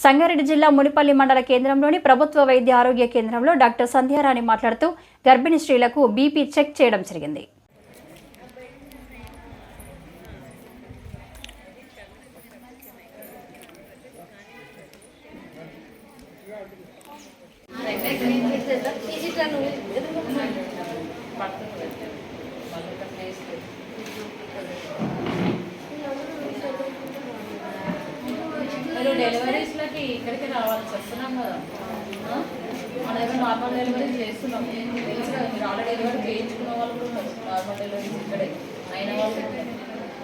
సంగారెడ్డి జిల్లా మునిపల్లి మండల కేంద్రంలోని ప్రభుత్వ వైద్య ఆరోగ్య కేంద్రంలో డాక్టర్ సంధ్యారాణి మాట్లాడుతూ గర్భిణీ స్త్రీలకు బీపీ చెక్ చేయడం జరిగింది. మీరు డెలివరీస్లకి ఇక్కడికి రావాల్సి వస్తున్నాం కదా. ఆ? మన దగ్గర నార్మల్ డెలివరీ చేస్తున్నాం. మీరు ఆల్రెడీ డెలివరీ చేయించుకున్న వాళ్ళు కూడా నార్మల్ డెలివరీస్ ఇక్కడే అయిన వాళ్ళు.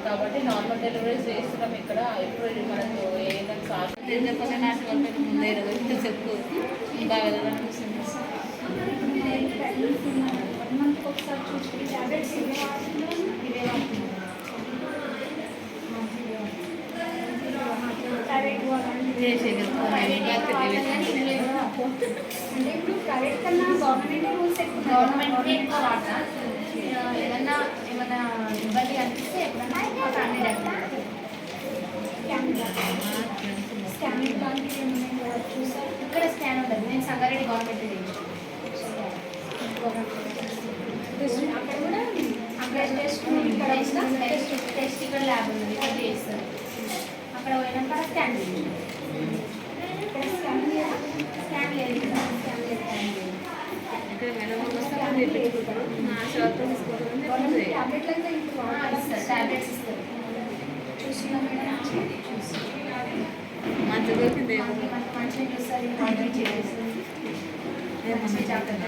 కాబట్టి నార్మల్ డెలివరీస్ చేస్తున్నాం ఇక్కడ. ఇప్పుడు ఇది మనకు ఏదైనా సాధ్యం ఏం చెప్పాలి నాటి వాళ్ళకి ముందే రోజు చెప్పు. ఇంకా వెళ్ళాలనిపిస్తుంది ప్రైవేట్ కన్నా గవర్నమెంట్ రూల్స్ ఎక్కువ గవర్నమెంట్ ఎక్కువ వాడతా ఏదన్నా ఏమన్నా ఇబ్బంది అనిపిస్తే ఎప్పుడన్నా మా ఫ్యామిలీ డాక్టర్ స్కానింగ్ లాంటివి ఏమైనా చూసారు ఇక్కడ స్కాన్ ఉండదు నేను సంగారెడ్డి గవర్నమెంట్ అక్కడ కూడా అక్కడ టెస్ట్ ఇక్కడ ఇస్తాం టెస్ట్ టెస్ట్ ఇక్కడ ల్యాబ్ ఉంది ఇక్కడ చేస్తారు అక్కడ పోయినాక స్కాన్ చేయండి మంచి స్కాన్ జాగ్రత్త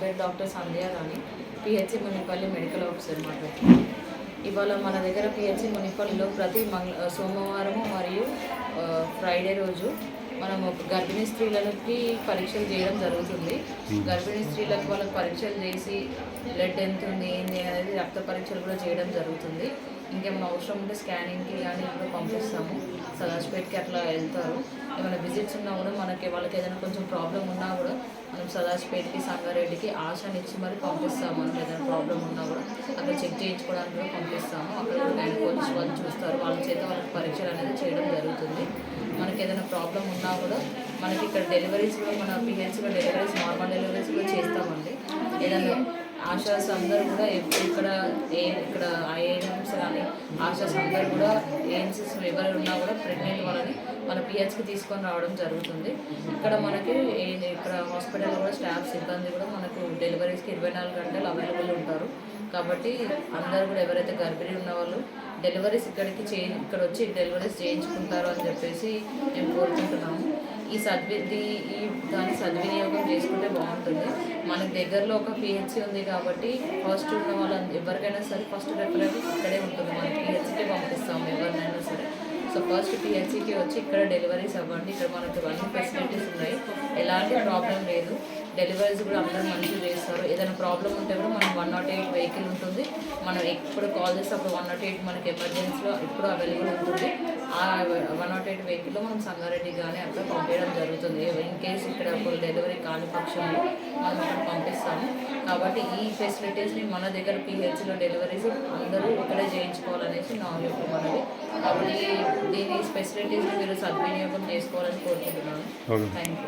పేరు doctor Sandhya Rani PHC Munipalli medical officer మాట్లాడుతున్నాను ఇవాళ మన దగ్గర పిహెచ్సి మునిపల్లిలో ప్రతి మంగళ సోమవారం మరియు ఫ్రైడే రోజు మనం ఒక గర్భిణీ స్త్రీలకి పరీక్షలు చేయడం జరుగుతుంది. గర్భిణీ స్త్రీలకు వాళ్ళకి పరీక్షలు చేసి బ్లడ్ ఎంత ఉంది ఏంది అనేది రక్త పరీక్షలు కూడా చేయడం జరుగుతుంది. ఇంకేమైనా అవసరం ఉంటే స్కానింగ్కి కానీ కూడా పంపిస్తాము. సదాజ్పేట్కి అట్లా వెళ్తారు. ఏమైనా విజిట్స్ ఉన్నా కూడా మనకి వాళ్ళకి ఏదైనా కొంచెం ప్రాబ్లం ఉన్నా కూడా మనం సదాజ్పేట్కి సంగారెడ్డికి ఆశనిచ్చి మరి పంపిస్తాము. మనకి ఏదైనా ప్రాబ్లం ఉన్నా కూడా అక్కడ చెక్ చేయించుకోవడానికి కూడా పంపిస్తాము. అక్కడ కూడా గైనకాలజిస్ట్ వాళ్ళు చూస్తారు. వాళ్ళ చేత వాళ్ళకి పరీక్షలు అనేది చేయడం జరుగుతుంది. మనకి ఏదైనా ప్రాబ్లం ఉన్నా కూడా మనకి ఇక్కడ డెలివరీస్ కూడా మన పిహెచ్ డెలివరీస్ నార్మల్ డెలివరీస్ కూడా చేస్తామండి. ఏదైనా ఆశాస్ అందరూ కూడా ఇక్కడ ఏ ఇక్కడ ఐఏఎంస్ కానీ ఆశాస్ అందరూ కూడా ఏఎన్సీస్ ఎవరు ఉన్నా కూడా ప్రెగ్నెంట్ వాళ్ళని మన పిహెచ్కి తీసుకొని రావడం జరుగుతుంది. ఇక్కడ మనకి ఏ- ఇక్కడ హాస్పిటల్లో కూడా స్టాఫ్ సిబ్బంది కూడా మనకు డెలివరీస్కి ఇరవై నాలుగు గంటలు అవైలబుల్ ఉంటారు. కాబట్టి అందరూ కూడా ఎవరైతే గర్భిణీ ఉన్న వాళ్ళు డెలివరీస్ ఇక్కడికి చే ఇక్కడ వచ్చి డెలివరీస్ చేయించుకుంటారు అని చెప్పేసి మేము కోరుకుంటున్నాము. ఈ సద్వి ఈ దాన్ని సద్వినియోగం చేసుకుంటే బాగుంటుంది. మనకి దగ్గరలో ఒక పిహెచ్సి ఉంది కాబట్టి ఫస్ట్ ఉన్న వాళ్ళ ఎవరికైనా సరే ఫస్ట్ రెఫరెన్స్ ఇక్కడే ఉంటుంది. మనం పిహెచ్సికి పంపిస్తాము ఎవరినైనా సరే. సో ఫస్ట్ పిహెచ్సికి వచ్చి ఇక్కడ డెలివరీస్ అవ్వండి. ఇక్కడ మనకు అన్ని ఫెసిలిటీస్ ఉన్నాయి. ఎలాంటి ప్రాబ్లం లేదు. డెలివరీస్ కూడా అందరూ మంచిగా చేస్తారు. ఏదైనా ప్రాబ్లం ఉంటే కూడా మనం వన్ నాట్ ఎయిట్ వెహికల్ ఉంటుంది. మనం ఎప్పుడు కాల్ చేస్తే అప్పుడు వన్ నాట్ ఎయిట్ మనకి ఎమర్జెన్సీలో ఎప్పుడు అవైలబుల్ ఉంటుంది. ఆ వన్ నాట్ ఎయిట్ వెహికల్లో మనం సంగారెడ్డి కానీ అక్కడ పంపించడం జరుగుతుంది. ఇన్ కేస్ ఇక్కడ ఒక డెలివరీ కాని పక్షంలో మనం అక్కడ పంపిస్తాము. కాబట్టి ఈ ఫెసిలిటీస్ని మన దగ్గర పిహెచ్లో డెలివరీస్ అందరూ ఇక్కడే చేయించుకోవాలనేసి నా యొక్క మనవి. కాబట్టి దీని ఫెసిలిటీస్ని మీరు సద్వినియోగం చేసుకోవాలని కోరుకుంటున్నాను. Thank you